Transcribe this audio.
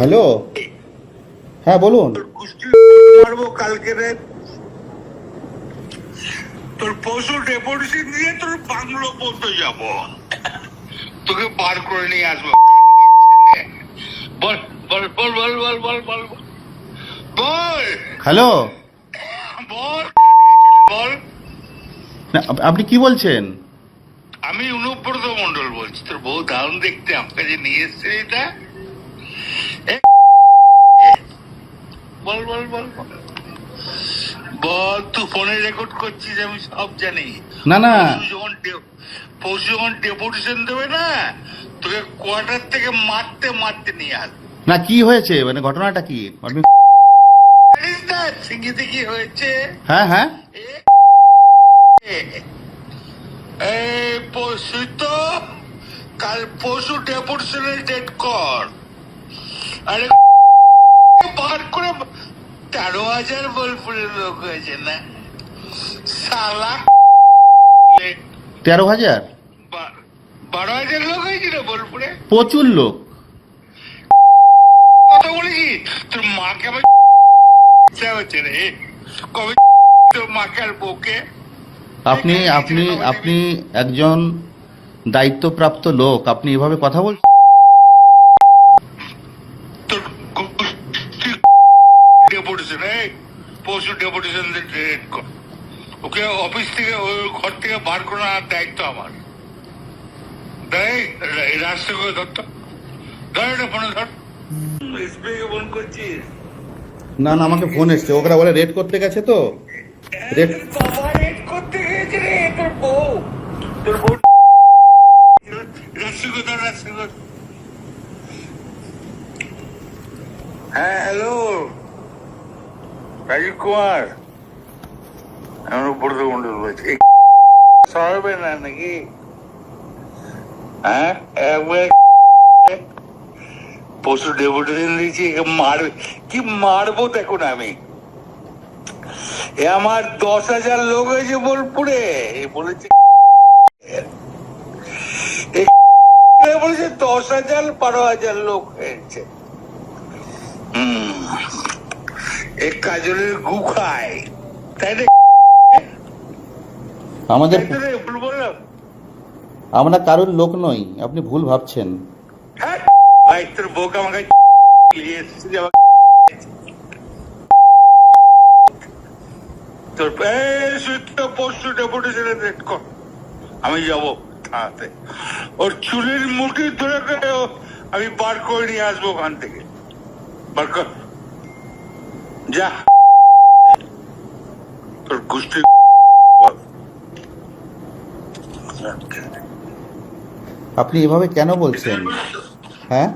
Hello? হ্যাঁ বলুন। মারবো কালকে রে। তোর পশু ডেপুটেশন দিয়ে তোর বাংলো পর্যন্ত যাব। তোকে বার করে নিয়ে আসব বল বল বল বল বল বল বল বল। বল। হ্যালো? বল বল। না, আপনি কি বলছেন? আমি অনুব্রত মন্ডল বলছি। তোর বউ দারুণ দেখতে আমাকে যে নিয়ে এসছে এটা এ, বল বল বল বল বল তুই ফোনে রেকর্ড করছিস আমি সব জানি। না না। যখন পরশু যখন ডেপুটেশন দেবে না তোকে কোয়ার্টার থেকে মারতে মারতে নিয়ে আস। না কি হয়েছে? মানে ঘটনাটা কি? আপনি সিঙ্গিতে কি হয়েছে। হ্যাঁ হ্যাঁ। এই পরশু তো কাল পরশু ডেপুটেশনের ডেট কর। আরে বার করে তেরো হাজার বোলপুরের লোক হয়েছে না? তেরো হাজার? বারো হাজার লোক হয়েছে না বোলপুরে? প্রচুর লোক। কথা বলেছি? তোর মাকে ইচ্ছা হচ্ছে রে। কবে তোর মাকে আর বউকে? আপনি আপনি আপনি একজন দায়িত্বপ্রাপ্ত লোক। আপনি এভাবে কথা বলছেন ডেপুটেশন এই ডেপুটেশন ওকে অফিস থেকে ওই ঘর থেকে বার করার দায়িত্ব আমার। এই রাস্তা করে ধর ধর এটা ফোনে ধর। ফোন করছিস? না না আমাকে ফোন এসছে। ওরা বলে রেড করতে গেছে তো। রেড বাবা রেড করতে গিয়েছে রে তোর বউ। তোর বউ রাস্তা ধর রাস্তা হ্যাঁ হ্যালো রাজীব কুমার। পশু দিয়েছি মারবে কি মারবো দেখো না আমি আমার দশ হাজার লোক হয়েছে বোলপুরে বলেছে দশ হাজার বারো হাজার লোক হয়েছে হম এ কাজলের গু খায় তাই না আমাদের আমরা কারোর লোক নই আপনি ভুল ভাবছেন। হ্যাঁ, আমি যাব ওর চুলের মুঠি ধরে আমি বার করে নিয়ে আসব ওখান থেকে। বার কর। যা। তোর গোষ্ঠী আপনি এভাবে কেন বলছেন? হ্যাঁ?